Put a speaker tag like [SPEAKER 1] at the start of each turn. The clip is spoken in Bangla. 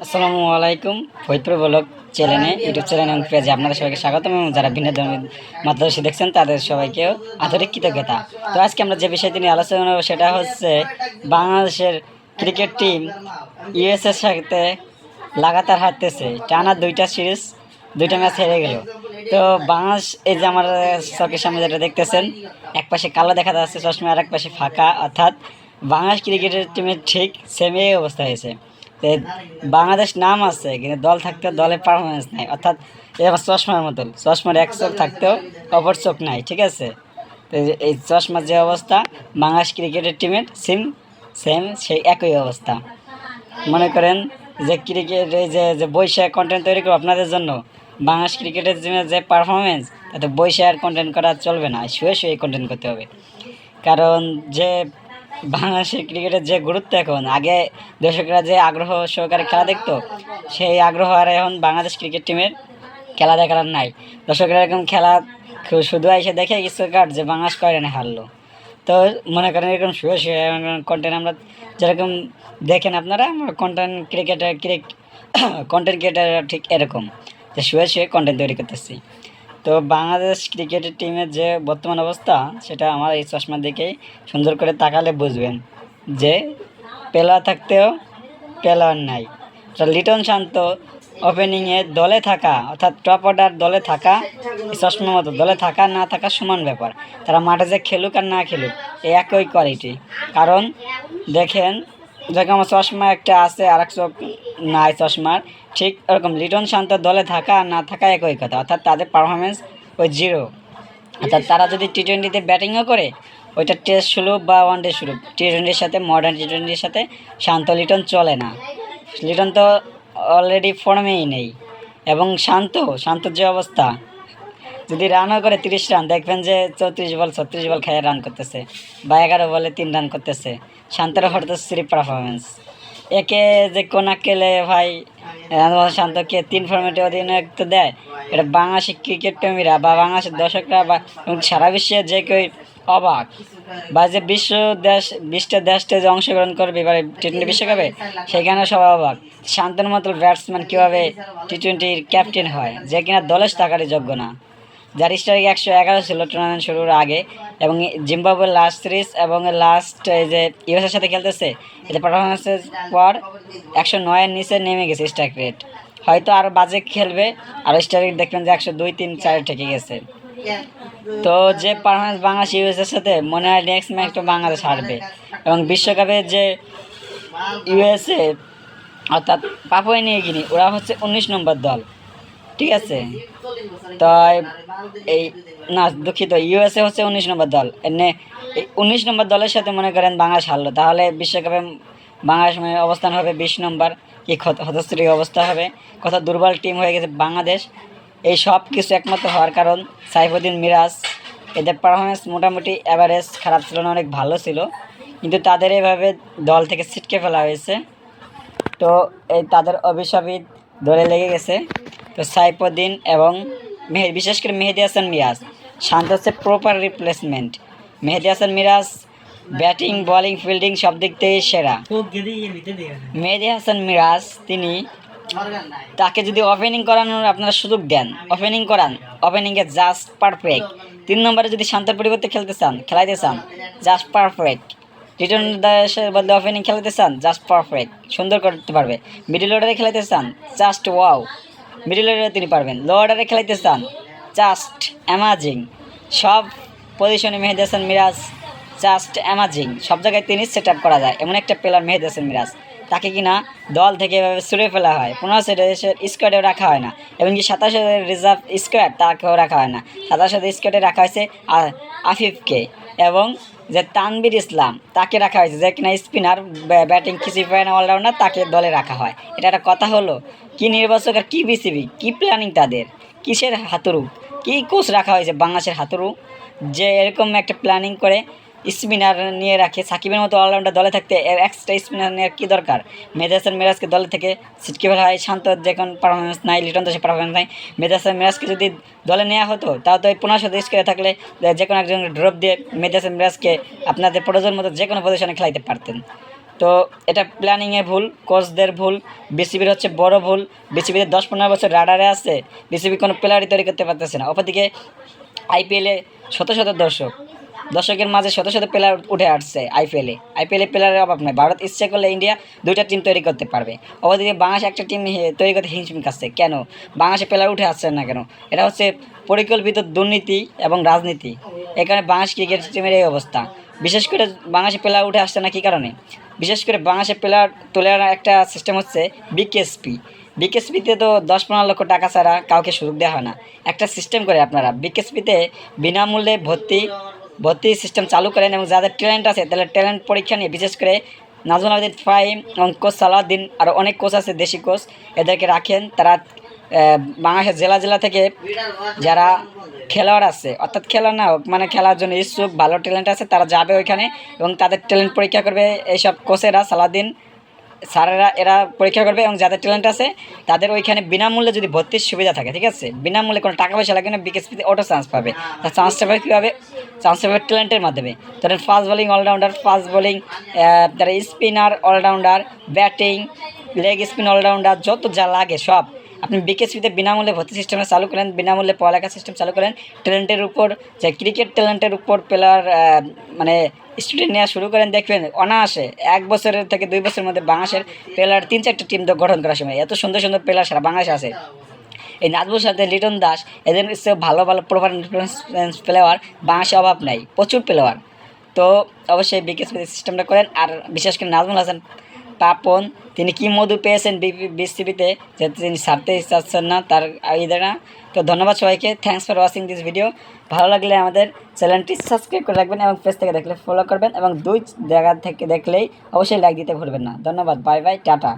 [SPEAKER 1] আসসালামু আলাইকুম ফরিদপুর ব্লগ চ্যানেলে, ইউটিউব চ্যানেল এবং পেজে আপনাদের সবাইকে স্বাগতম এবং যারা ভিন্ন ধর্মের মাদ্রাসী দেখছেন, তাদের সবাইকেও আন্তরিক কৃতজ্ঞতা। তো আজকে আমরা যে বিষয়টি নিয়ে আলোচনা করব সেটা হচ্ছে বাংলাদেশের ক্রিকেট টিম ইউএসএর সাথে লাগাতার হারতেছে। টানা দুইটা সিরিজ, দুইটা ম্যাচ হেরে গেল। তো বাংলাদেশ, এই যে আমার চোখের সামনে যেটা দেখতেছেন, এক পাশে কালো দেখা যাচ্ছে চশমা, আর এক পাশে ফাঁকা, অর্থাৎ বাংলাদেশ ক্রিকেটের টিমের ঠিক সেম অবস্থা হয়েছে। বাংলাদেশ নাম আছে, কিন্তু দল থাকতে দলের পারফরমেন্স নাই। অর্থাৎ আমার চশমার মতন। চশমার এক চোখ থাকতেও অপর চোখ নাই, ঠিক আছে? তো এই চশমার যে অবস্থা, বাংলাদেশ ক্রিকেটের টিমের সেম সেম সেই একই অবস্থা। মনে করেন যে ক্রিকেট এই যে যে বৈশাখ কন্টেন্ট তৈরি করব আপনাদের জন্য, বাংলাদেশ ক্রিকেটের জন্য যে পারফরমেন্স তাতে বৈশাখ আর কন্টেন্ট করা চলবে না, শুয়ে শুয়ে কন্টেন্ট করতে হবে। কারণ যে বাংলাদেশের ক্রিকেটের যে গুরুত্ব এখন, আগে দর্শকরা যে আগ্রহ সহকারে খেলা দেখতো, সেই আগ্রহ আর এখন বাংলাদেশ ক্রিকেট টিমের খেলা দেখার আর নাই। দর্শকরা এরকম খেলা শুধু এসে দেখে কিছু কাট যে বাংলাদেশ কয় রানে হারলো। তো মনে করেন এরকম শুয়ে শুয়ে কন্টেন্ট আমরা যেরকম দেখেন আপনারা content cricketer cricket content creator ঠিক এরকম। যে শুয়ে শুয়ে কন্টেন্ট তৈরি করতেছি। তো বাংলাদেশ ক্রিকেটের টিমের যে বর্তমান অবস্থা, সেটা আমার এই চশমা দেখেই সুন্দর করে তাকালে বুঝবেন যে প্লেয়ার থাকতেও প্লেয়ার নাই। লিটন শান্ত ওপেনিংয়ে দলে থাকা, অর্থাৎ টপ অর্ডার দলে থাকা চশমার মতো দলে থাকা, না থাকা সমান ব্যাপার। তারা মাঠে যে খেলুক আর না খেলুক একই কোয়ালিটি কারণ দেখেন যেরকম আমার চশমা একটা আছে আর এক চোখ নাই চশমার। ঠিক এরকম লিটন শান্ত দলে থাকা আর না থাকা একই কথা, অর্থাৎ তাদের পারফরমেন্স ওই জিরো অর্থাৎ তারা যদি টি টোয়েন্টিতে ব্যাটিংও করে, ওইটা টেস্ট শুরু বা ওয়ান ডে শুরু টি টোয়েন্টির সাথে মডার্ন টি টোয়েন্টির সাথে শান্ত লিটন চলে না। লিটন তো অলরেডি ফর্মেই নেই। এবং শান্ত, শান্তর যে অবস্থা যদি রানও করে তিরিশ রান দেখবেন যে চৌত্রিশ বল, ছত্রিশ বল খেয়ে রান করতেছে। বা এগারো বলে তিন রান করতেছে। শান্তর হঠাৎ শ্রী পারফরমেন্স একে যে কোনা কেলে ভাই শান্তকে তিন ফর্মেটে অধিনায়ক তো দেয়, এটা বাংলাদেশের ক্রিকেট প্রেমীরা বা বাংলাদেশের দর্শকরা বা সারা বিশ্বে যে কেউ অবাক। বা যে বিশ্ব দেশ বিশটা দেশটা যে অংশগ্রহণ করবে, এবারে টি টোয়েন্টি বিশ্বকাপে সেখানে সবাই অবাক। শান্তর মতো ব্যাটসম্যান কীভাবে টি টোয়েন্টির ক্যাপ্টেন হয়, যে কিনা দলের থাকারই যোগ্য না। যার স্ট্রাইক একশো এগারো ছিল টুর্নামেন্ট শুরুর আগে এবং জিম্বাবুয়ের লাস্ট সিরিজ এবং লাস্ট এই যে ইউএসের সাথে খেলতেছে এতে পারফরমেন্সের পর একশো নয়ের নিচে নেমে গেছে স্ট্রাইক রেট হয়তো আরও বাজে খেলবে আর স্ট্রাইক দেখবেন যে একশো দুই তিন চারে ঠেকে গেছে। তো যে পারফরমেন্স বাংলাদেশ ইউএসের সাথে মনে হয় নেক্সট ম্যাচটা বাংলাদেশ হারবে। এবং বিশ্বকাপে যে ইউএসএ অর্থাৎ পাপুয়া নিয়ে গিনি ওরা হচ্ছে উনিশ নম্বর দল। ঠিক আছে। তাই এই না, দুঃখিত ইউএসএ হচ্ছে উনিশ নম্বর দল। এই উনিশ নম্বর দলের সাথে মনে করেন বাংলাদেশ হারলো তাহলে বিশ্বকাপে বাংলাদেশ মানে অবস্থান হবে বিশ নম্বর। কি হতশ্রী অবস্থা হবে? কত দুর্বল টিম হয়ে গেছে বাংলাদেশ। এই সব কিছু একমাত্র হওয়ার কারণ সাইফুদ্দিন মিরাজ। এদের পারফরমেন্স মোটামুটি অ্যাভারেজ খারাপ ছিল না, অনেক ভালো ছিল। কিন্তু তাদের এইভাবে দল থেকে ছিটকে ফেলা হয়েছে। তো এই তাদের অভিশাপিত দলে লেগে গেছে। তো সাইফুদ্দিন এবং মেহে বিশেষ করে মেহেদি হাসান মিরাজ। শান্ত হচ্ছে proper replacement Mehedi Hasan Miraz batting bowling fielding সব দিক থেকে সেরা। মেহেদি হাসান মিরাজ তিনি তাকে যদি ওপেনিং করানোর আপনারা সুযোগ দেন ওপেনিং করান ওপেনিংয়ে জাস্ট পারফেক্ট তিন নম্বরে যদি শান্তের পরিবর্তে খেলতে চান খেলাইতে চান জাস্ট পারফেক্ট রিটার্ন দাসের বদলে ওপেনিং খেলাতে চান জাস্ট পারফেক্ট সুন্দর করতে পারবে। মিডিল অর্ডারে খেলাইতে চান জাস্ট ওয়াও মিডিল অর্ডারে তিনি পারবেন। লো অর্ডারে খেলাইতে চান জাস্ট অ্যামাজিং সব পজিশনে মেহেদি হাসান মিরাজ জাস্ট অ্যামাজিং সব জায়গায় তিনি সেট আপ করা যায়। এমন একটা প্লেয়ার মেহেদি হাসান মিরাজ। তাকে কিনা দল থেকে এভাবে ছুড়ে ফেলা হয়। পনেরো দেশের স্কোয়াডেও রাখা হয় না। এমনকি সাতাশ রিজার্ভ স্কোয়াড তাকেও রাখা হয় না। সাতাশ স্কোয়াডে রাখা হয়েছে আফিফকে। এবং যে তানবির ইসলাম, তাকে রাখা হয়েছে। যে কিনা স্পিনার ব্যাটিং কিছুই পায় না অলরাউন্ডার তাকে দলে রাখা হয়। এটা একটা কথা হলো, কি নির্বাচক আর কী বিসিবি, কী প্ল্যানিং তাদের? কিসের হাতুরু কি কোচ রাখা হয়েছে বাংলাদেশের হাতুরু যে এরকম একটা প্ল্যানিং করে স্পিনার নিয়ে রাখে, সাকিবের মতো অলরাউন্ডার দলে থাকতে এর এক্সট্রা স্পিনার নেওয়ার কী দরকার? মেজাসান মিরাজকে দলে থেকে ছিটকে ফেলা হয় শান্ত যখন পারফরমেন্স নাই, লিটন দাসের পারফরমেন্স নাই। মেজাসান মিরাজকে যদি দলে নেওয়া হতো তাও তো এই পনেরো শত স্কোরে থাকলে, যে কোনো একজন ড্রপ দিয়ে মেজাসান মিরাজকে আপনাদের প্রয়োজন মতো যে কোনো পজিশনে খেলাইতে পারতেন। তো এটা প্ল্যানিংয়ে ভুল কোচদের ভুল বিসিবির হচ্ছে বড় ভুল বিসিবিতে দশ পনেরো বছর রাডারে আছে বিসিবি কোনো প্লেয়ারই তৈরি করতে পারতেছে না। অপরদিকে আইপিএলে শত শত দর্শক। দর্শকের মাঝে শত শত প্লেয়ার উঠে আসছে আইপিএলে আইপিএলে প্লেয়ারের অভাব নয়। ভারত ইচ্ছে করলে ইন্ডিয়া দুইটা টিম তৈরি করতে পারবে। অপরদিকে বাংলাদেশ একটা টিম তৈরি করতে হিমশিম খাচ্ছে কেন? বাংলাদেশে প্লেয়ার উঠে আসছে না কেন? এটা হচ্ছে পরিকল্পিত দুর্নীতি এবং রাজনীতি। এখানে বাংলাদেশ ক্রিকেট টিমের এই অবস্থা। বিশেষ করে বাংলাদেশে প্লেয়ার উঠে আসছে না কী কারণে? বিশেষ করে বাংলাদেশে প্লেয়ার তুলে আনার একটা সিস্টেম হচ্ছে বিকেএসপি বিকেএসপিতে তো দশ পনেরো লক্ষ টাকা ছাড়া কাউকে সুযোগ দেওয়া হয় না। একটা সিস্টেম করে আপনারা। বিকেএসপিতে বিনামূল্যে ভর্তি ভর্তি সিস্টেম চালু করেন এবং যাদের ট্যালেন্ট আছে তাহলে ট্যালেন্ট পরীক্ষা নিয়ে বিশেষ করে নাজমুল আবেদিন ফাইম এবং কোচ সালাউদ্দিন আর অনেক কোচ আছে, দেশি কোচ এদেরকে রাখেন। তারা বাংলাদেশের জেলা জেলা থেকে যারা খেলোয়াড় আছে, অর্থাৎ খেলোয়াড় না হোক মানে খেলার জন্য ইচ্ছুক, ভালো ট্যালেন্ট আছে, তারা যাবে ওইখানে এবং তাদের ট্যালেন্ট পরীক্ষা করবে এইসব কোচেরা সালাদিন স্যারেরা এরা পরীক্ষা করবে এবং যাদের ট্যালেন্ট আছে, তাদের ওইখানে বিনামূল্যে যদি ভর্তির সুবিধা থাকে, ঠিক আছে? বিনামূল্যে কোনো টাকা পয়সা লাগে না বিকেএসপিতে অটো চান্স পাবে। তার চান্সটা পাবে কীভাবে? চান্সটা পাবে ট্যালেন্টের মাধ্যমে। ধরেন fast bowling allrounder fast bowling তারা spinner allrounder batting leg spin allrounder যত যা লাগে সব। আপনি বিকেএসপিতে বিনামূল্যে ভর্তি সিস্টেমে চালু করেন, বিনামূল্যে পড়ালেখা সিস্টেম চালু করেন ট্যালেন্টের উপর, যে ক্রিকেট ট্যালেন্টের উপর প্লেয়ার মানে স্টুডেন্ট নেওয়া শুরু করেন, দেখবেন অনায়াসে এক বছরের থেকে দুই বছরের মধ্যে বাংলাদেশের প্লেয়ার তিন চারটা টিম গঠন করার সময়। এত সুন্দর সুন্দর প্লেয়ার সারা বাংলাদেশে আছে। এই নাজবুল সাথে লিটন দাস, এদের ভালো ভালো ইনফ্লুয়েন্স প্লেয়ার বাংলাদেশে অভাব নাই, প্রচুর প্লেয়ার তো অবশ্যই বিকেএসপি সিস্টেমটা করেন, আর বিশেষ করে নাজমুল হাসান পাপন তিনি কি মধু পেয়েছেন বিসিবিতে যে তিনি ছাড়তে চাচ্ছেন না তার ইদারা তো ধন্যবাদ সবাইকে। Thanks for watching this video ভালো লাগলে আমাদের চ্যানেলটি সাবস্ক্রাইব করে রাখবেন এবং পেজ থেকে দেখলে ফলো করবেন এবং দুই জায়গা থেকে দেখলেই অবশ্যই লাইক দিতে ভুলবেন না। ধন্যবাদ। Bye bye tata.